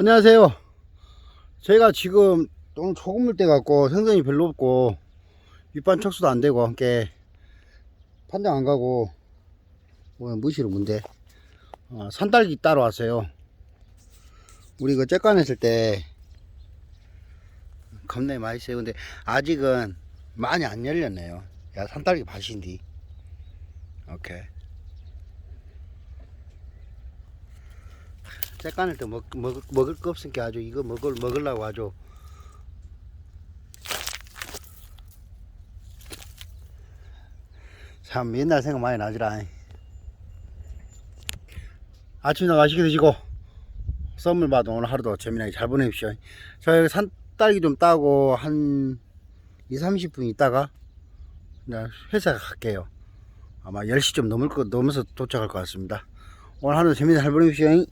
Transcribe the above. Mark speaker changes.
Speaker 1: 안녕하세요. 저희가 지금 오늘 소금물 때 갖고 생선이 별로 없고 밑반 척수도 안 되고 함께 판장 안 가고 뭐 무시로 문제 어, 산딸기 따러 왔어요. 우리 그 째깐 했을 때 겁내 맛있어요. 근데 아직은 많이 안 열렸네요. 야 산딸기 밭인디. 오케이. 째깐을 때 먹, 먹, 먹을 거 없으니까 아주 이거 먹을, 먹으려고 아주. 참 옛날 생각 많이 나지라. 아침에 맛있게 드시고 선물 받은 오늘 하루도 재미나게 잘 보내십시오. 저희 산딸기 좀 따고 한 2, 30분 있다가 회사 갈게요. 아마 10시 좀 넘을 거, 넘어서 도착할 것 같습니다. 오늘 하루 재미나게 잘 보내십시오